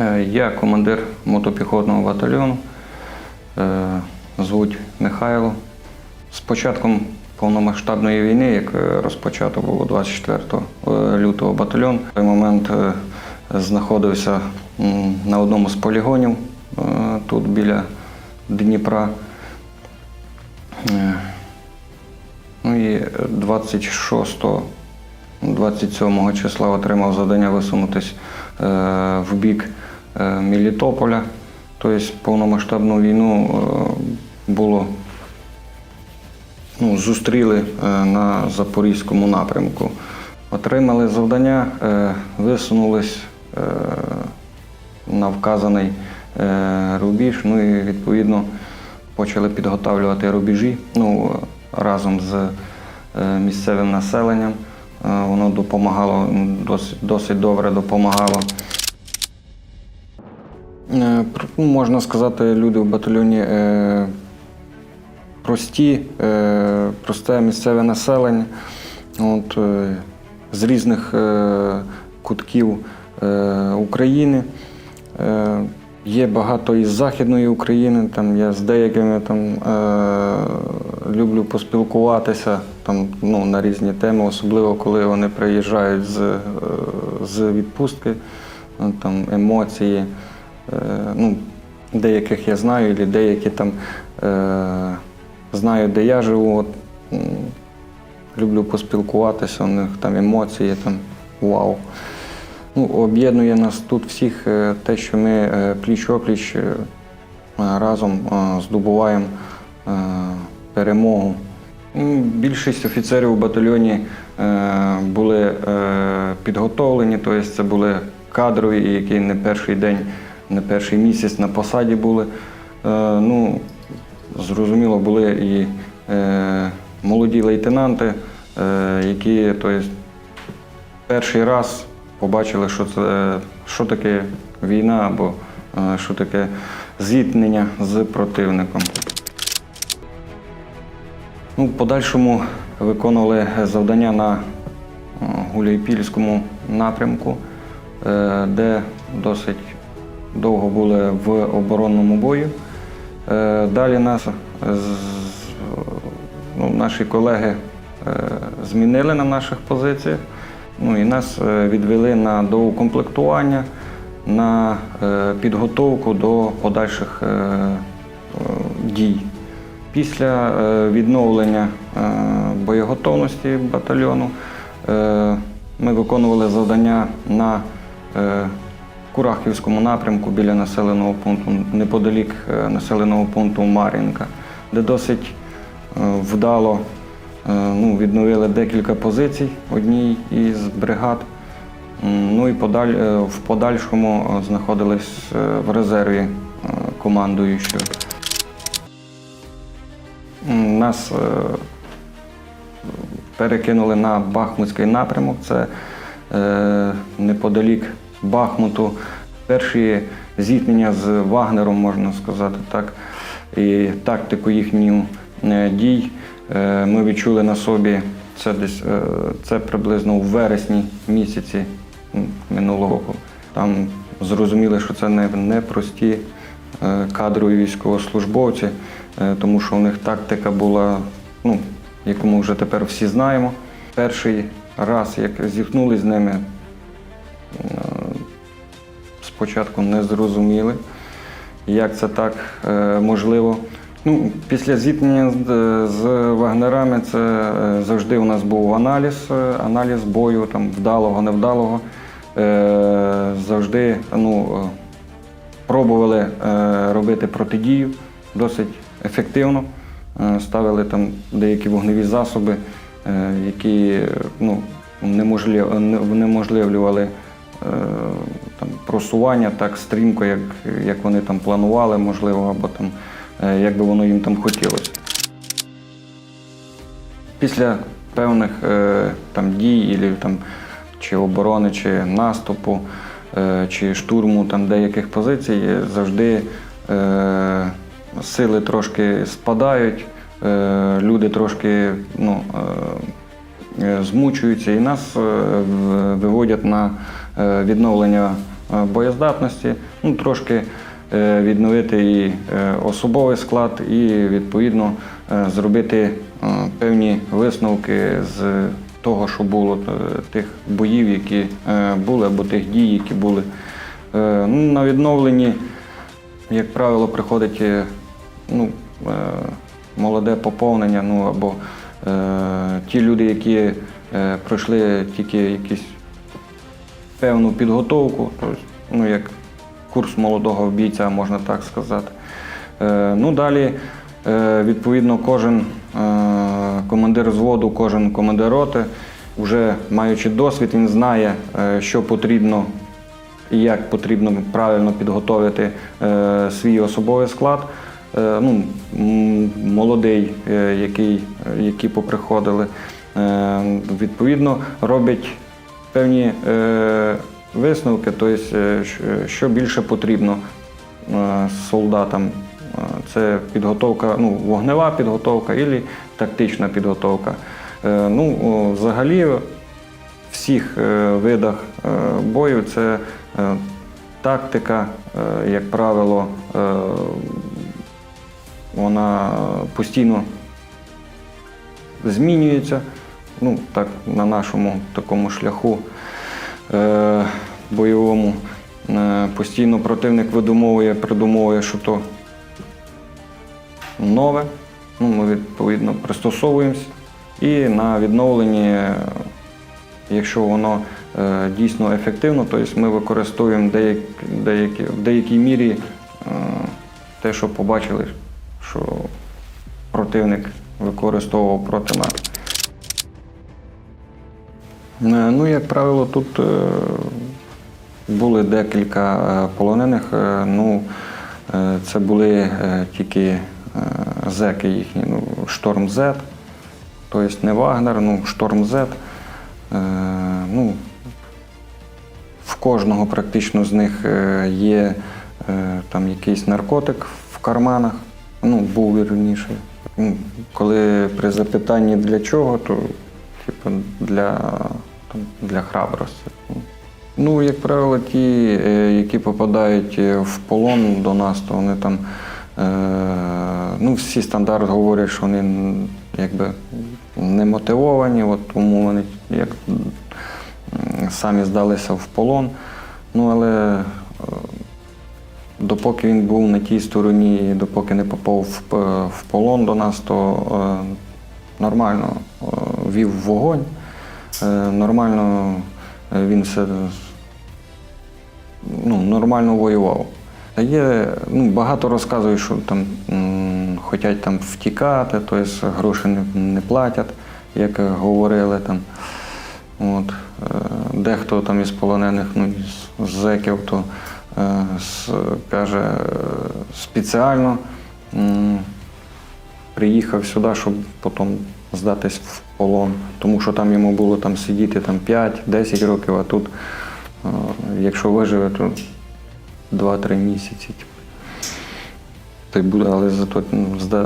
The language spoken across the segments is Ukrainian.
Е, Я командир мотопіхотного батальйону. Е, Звуть Михайло. З початком повномасштабної війни, як розпочато було 24 лютого батальйон, в той момент е, знаходився на одному з полігонів тут біля Дніпра. Ну і 26 27 числа отримав завдання висунутись в бік е, Мелітополя. Тобто повномасштабну війну е, було ну, зустріли е, на Запорізькому напрямку. Отримали завдання, е, висунулись е, на вказаний е, рубіж, ну і відповідно почали підготовлювати рубежі ну, разом з е, місцевим населенням. Е, Воно допомагало, досить, досить добре допомагало. Е, ну, Можна сказати, люди в батальйоні е, прості, просте місцеве населення. От, з різних кутків України. Є багато із Західної України, там я з деякими там, люблю поспілкуватися там, ну, на різні теми, особливо коли вони приїжджають з, е, з відпустки, ну, там, емоції. Е, ну, деяких я знаю, і деякі там е, знають, де я живу. От, люблю поспілкуватися, у них там емоції, там вау. Ну, об'єднує нас тут всіх е, те, що ми пліч-опліч разом здобуваємо перемогу. Більшість офіцерів у батальйоні е, були е, підготовлені, тобто це були кадрові, які не перший день, не перший місяць на посаді були. Е, Ну, зрозуміло, були і молоді лейтенанти, які тобто, перший раз побачили, що це що таке війна або що таке зіткнення з противником. Ну, подальшому виконували завдання на е, Гуляйпільському напрямку, е, де досить довго були в оборонному бою. Е, Далі нас ну, наші колеги змінили на наших позиціях. Ну і нас відвели на доукомплектування, на підготовку до подальших дій. Після е, відновлення е, боєготовності батальйону е, ми виконували завдання на Курахівському напрямку біля населеного пункту, неподалік населеного пункту Мар'їнка, де досить вдало ну, відновили декілька позицій одній із бригад. Ну і подаль, в подальшому знаходились в резерві командуючого. Нас е, перекинули на Бахмутський напрямок. Це е, неподалік Бахмуту. Перші зіткнення з Вагнером, можна сказати так, і тактику їхніх е, дій ми відчули на собі. Це десь це приблизно у вересні місяці минулого року. Там зрозуміли, що це не, не прості кадрові військовослужбовці, тому що у них тактика була, ну, яку ми вже тепер всі знаємо. Перший раз, як зіткнули з ними, е, спочатку не зрозуміли, як це так е, можливо. Ну, після зіткнення з, вагнерами це е, завжди у нас був аналіз, е, аналіз бою, там, вдалого, невдалого. Е, завжди ну, е, пробували е, робити протидію досить ефективно. Е, ставили там деякі вогневі засоби, е, які ну, унеможливлювали е, там, просування так стрімко, як, як вони там планували, можливо, або там, як би воно їм там хотілося. Після певних там, дій, там, чи оборони, чи наступу, чи штурму там, деяких позицій, завжди сили трошки спадають, е, люди трошки ну, е, е, змучуються і нас виводять на відновлення боєздатності, ну, трошки відновити і особовий склад, і відповідно зробити певні висновки з того, що було тих боїв, які були, або тих дій, які були. Ну, На відновленні, як правило, приходить ну, е, молоде поповнення, ну або е, ті люди, які е, пройшли тільки якісь певну підготовку, тобто, ну, як курс молодого бійця, можна так сказати. Е, ну, далі, е, відповідно, кожен е, командир взводу, кожен командир роти, вже маючи досвід, він знає, е, що потрібно і як потрібно правильно підготовити е, свій особовий склад. Е, ну, молодий, е, який, які поприходили, е, відповідно, роблять певні висновки, тобто, що більше потрібно солдатам. Це підготовка, ну, вогнева підготовка і тактична підготовка. Ну, взагалі, в всіх видах бою це тактика, як правило, вона постійно змінюється. Ну, так, на нашому такому шляху е, бойовому. Е, постійно противник видумовує, придумовує, що то нове. Ну, ми відповідно пристосовуємось. І на відновленні, якщо воно е, дійсно ефективно, то ми використовуємо деякі, деякі, в деякій мірі е, те, що побачили, що противник використовував проти нас. Е, Ну, як правило, тут е, були декілька е, полонених. Е, Ну, це були тільки зеки їхні, ну, Шторм З, тобто не Вагнер, ну, Шторм З. Е, Ну, в кожного практично з них є там якийсь наркотик в карманах, ну, був вірніше. Коли при запитанні для чого, то типу, для, там, для храбрості. Ну, як правило, ті, е, які попадають е, в полон до нас, то вони там, е, ну, всі стандарт говорять, що вони якби не мотивовані, от, тому вони як самі здалися в полон. Ну, але е, допоки він був на тій стороні, допоки не попав в, полон до нас, то е, нормально е, вів вогонь, е, нормально він все ну, нормально воював. Є, ну, багато розказують, що там хочуть там втікати, тобто гроші не, не платять, як говорили там. От, дехто там із полонених, ну, із зеків, то каже, е, спеціально приїхав сюди, щоб потім здатись в полон. Тому що там йому було там сидіти там, 5-10 років, а тут, е, якщо виживе, то 2-3 місяці. але зато е,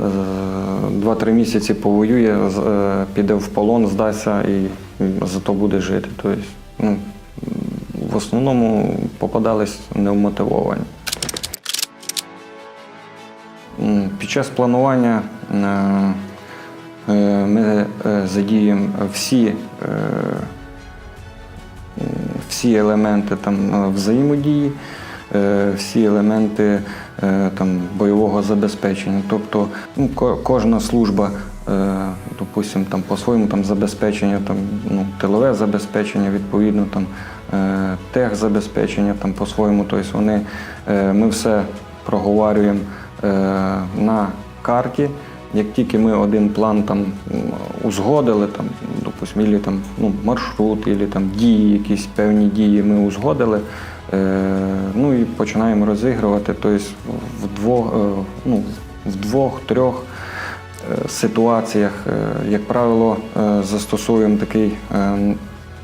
2-3 місяці повоює, е, піде в полон, здасться і зато буде жити. Тобто, ну, в основному попадались невмотивовані. Під час планування е, е, ми е, задіємо всі, всі елементи там, взаємодії, всі елементи там, бойового забезпечення. Тобто ну, кожна служба, е, допустим, там, по-своєму там, забезпечення, там, ну, тилове забезпечення, відповідно, там, техзабезпечення там, по-своєму. Тобто вони, е, ми все проговорюємо е, на карті. Як тільки ми один план там узгодили, там, допустим, ілі, там, ну, маршрут, або там дії, якісь певні дії ми узгодили, е, ну і починаємо розігрувати. Тобто в двох, е, ну, в двох-трьох е, ситуаціях, е, як правило, е, застосовуємо такий е,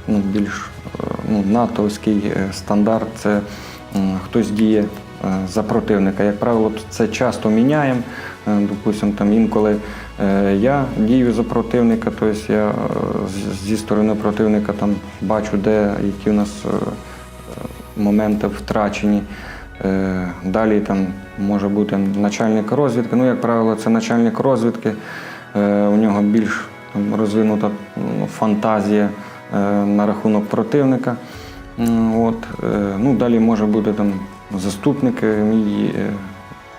ну, більш е, ну, натовський е, стандарт. Це хтось діє е, за противника. Як правило, це часто міняємо. Е, Допустимо, там інколи я дію за противника, тобто я зі сторони противника там бачу, де які у нас моменти втрачені. Далі там може бути начальник розвідки. Ну, як правило, це начальник розвідки. У нього більш розвинута ну, фантазія на рахунок противника. От, е, ну, далі може бути там заступник е, мій. е,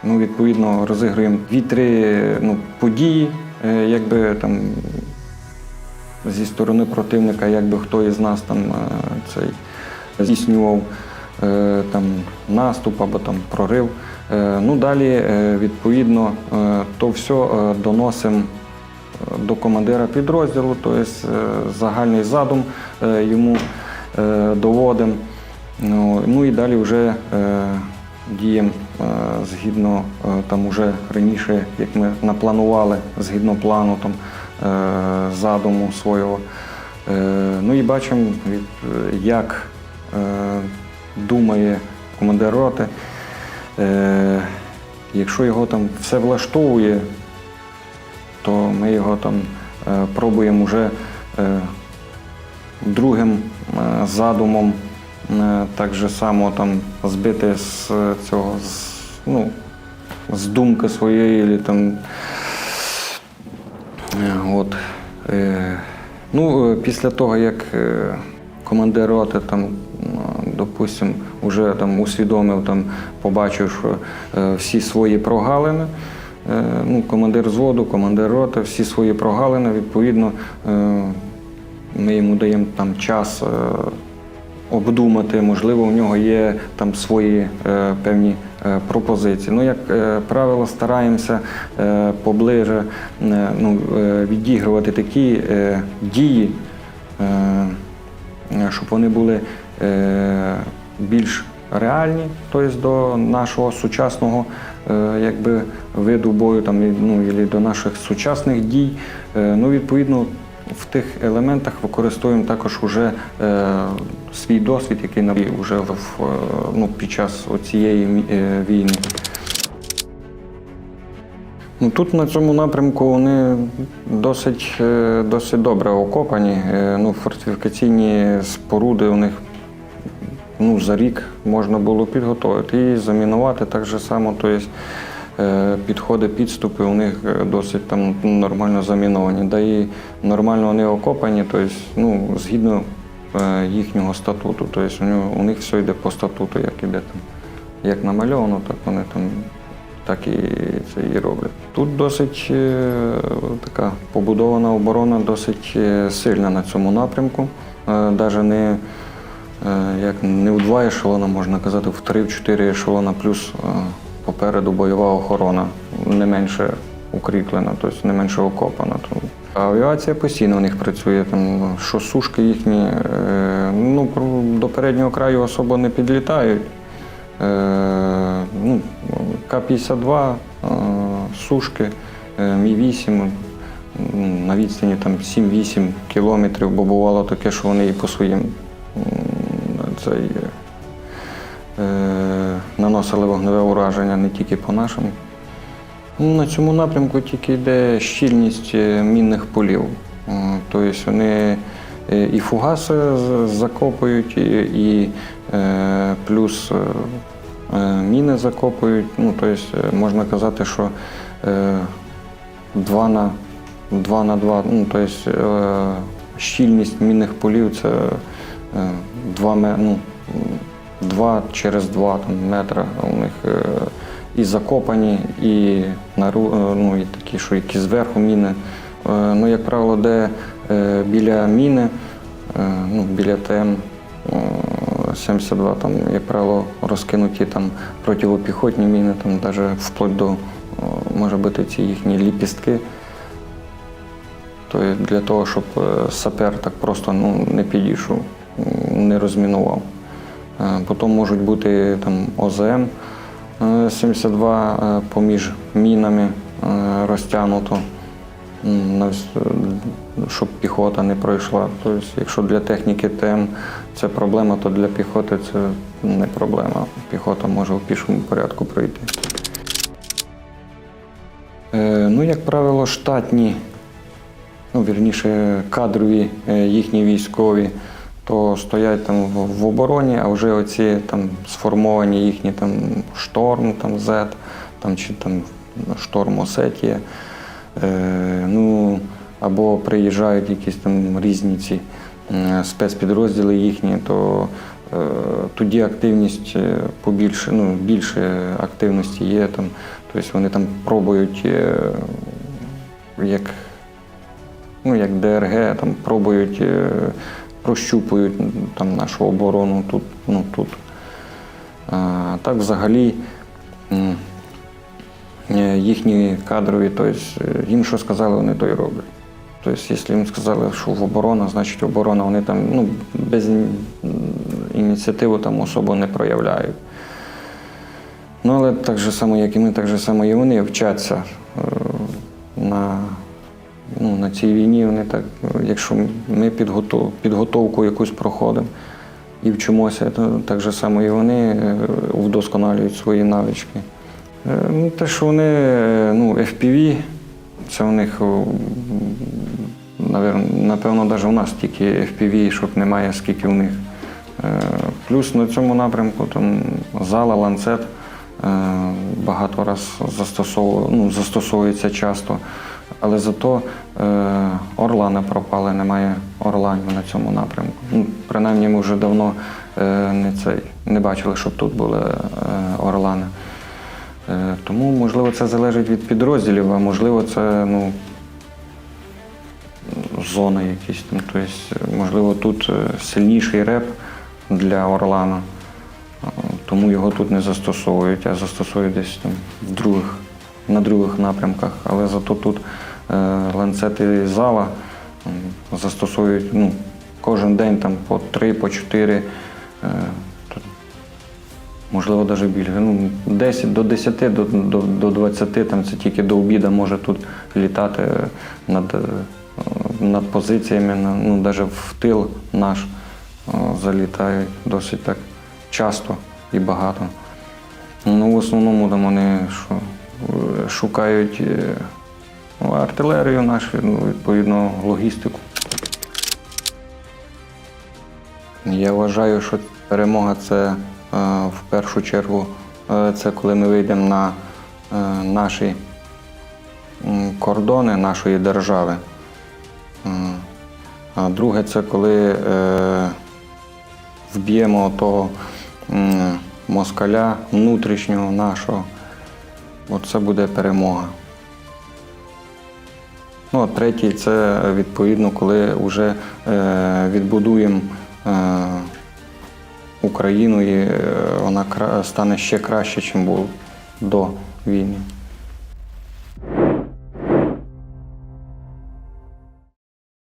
Ну, відповідно, розігруємо дві-три ну, події, е, якби там зі сторони противника, якби хто із нас там е, цей здійснював е, там наступ або там прорив. Е, Ну далі, е, відповідно, е, то все е, доносимо до командира підрозділу, тобто загальний задум е, йому е, доводимо. Ну, ну і далі вже діємо згідно там уже раніше, як ми напланували, згідно плану там, задуму свого. Ну і бачимо, як думає командир роти. Якщо його там все влаштовує, то ми його там е, пробуємо вже е, другим е, задумом так же само там збити з цього з, ну, з думки своєї. Там, От. Ну, після того, як командир роти там, допустим, вже там усвідомив, там, побачив, що всі свої прогалини, ну, командир зводу, командир роти, всі свої прогалини, відповідно, е, ми йому даємо там час е, обдумати, можливо, у нього є там свої е, певні е, пропозиції. Ну, як е, правило, стараємося е, поближе е, ну, е, відігрувати такі е, дії, е, е, щоб вони були е, більш реальні, тобто до нашого сучасного е, якби, виду бою, там, ну, і до наших сучасних дій. Е, ну, відповідно, в тих елементах використовуємо також уже е, свій досвід, який набув вже в, ну, під час цієї війни. Ну, тут на цьому напрямку вони досить, досить добре окопані. Ну, фортифікаційні споруди у них ну, за рік можна було підготувати і замінувати так же само. Тобто, підходи, підступи у них е, досить там нормально заміновані. Да і нормально вони окопані, тобто, ну, згідно е, їхнього статуту. Тобто, у, них все йде по статуту, як іде там. Як намальовано, так вони там так і це і роблять. Тут досить така побудована оборона, досить сильна на цьому напрямку. Навіть не, як не в два ешелона, можна казати, в три-чотири ешелона, плюс е, попереду бойова охорона не менше укріплена, тобто не менше окопана. Тому Авіація постійно у них працює, там, що сушки їхні е, ну, до переднього краю особо не підлітають. Е, ну, К-52, е, сушки, е, Мі-8 на відстані там 7-8 кілометрів, бо бувало таке, що вони і по своїм цей, е, наносили вогневе ураження не тільки по нашим. Ну, На цьому напрямку тільки йде щільність е, мінних полів. Е, Тобто вони е, і фугаси закопують, і, плюс міни закопують. Ну, тобто можна казати, що е, 2 на 2 на 2, ну, тобто щільність мінних полів це 2 ну, 2 через 2 там, метра у них е, і закопані, і, е, ну, і такі, що які зверху міни. Е, Ну, як правило, де е, біля міни, е, ну, біля ТМ е, 72, там, як правило, розкинуті там противопіхотні міни, там навіть вплоть до, е, може бути, ці їхні ліпістки. То є для того, щоб е, сапер так просто ну, не підійшов, не розмінував. Е, Потім можуть бути там ОЗМ е, 72 е, поміж мінами е, розтягнуто, е, щоб піхота не пройшла. Тобто, якщо для техніки ТМ це проблема, то для піхоти це не проблема. Піхота може в пішому порядку пройти. Е, Ну, як правило, штатні, ну, вірніше, кадрові е, їхні військові, то стоять там в, обороні, а вже оці там сформовані їхні там шторм, там Z, там чи там шторм Осетія. Е, ну, або приїжджають якісь там різні ці спецпідрозділи їхні, то е, тоді активність е, побільше, ну, більше активності є там. Тобто вони там пробують е, як, ну, як ДРГ, там пробують, е, прощупують там, нашу оборону тут. Ну, тут. А, так взагалі. е, їхні кадрові, тобто їм що сказали, вони то й роблять. Тобто, якщо їм сказали, що в оборона, значить оборона, вони там ну, без м, ініціативи там особо не проявляють. Ну, але так же само, як і ми, так же само і вони вчаться е, на, ну, на цій війні. Вони так, якщо ми підготов, підготовку якусь проходимо і вчимося, то так же само і вони е, вдосконалюють свої навички. Е, Ну, те, що вони ну, FPV, це у них, напевно, навіть у нас тільки FPV, щоб немає, скільки у них. Е, Плюс на цьому напрямку там зала, ланцет багато раз застосову- ну, застосовується часто. Але зато е, орлани пропали, немає орланів на цьому напрямку. Ну, принаймні ми вже давно е, не, цей, не бачили, щоб тут були е, орлани. Е, Тому, можливо, це залежить від підрозділів, а можливо, це ну, зона якісь там. Тобто, можливо, тут е, сильніший реп для Орлана, тому його тут не застосовують, а застосовують десь там в других, на других напрямках. Але зато тут е, ланцети зала м, застосовують ну, кожен день там, по три, по чотири. е, Можливо, навіть більше. Ну, 10 до 10 до, до, до 20, там це тільки до обіду може тут літати над, е, над позиціями, ну, навіть в тил наш залітають досить так часто і багато. Ну, в основному там вони що, шукають е, ну, артилерію нашу, ну, відповідно, логістику. Я вважаю, що перемога це е, в першу чергу е, це коли ми вийдемо на е, наші кордони нашої держави. А друге, це коли е, вб'ємо того москаля внутрішнього нашого. Оце буде перемога. Ну, а третій це відповідно, коли вже е, відбудуємо е, Україну і е, вона стане ще краще, ніж було до війни.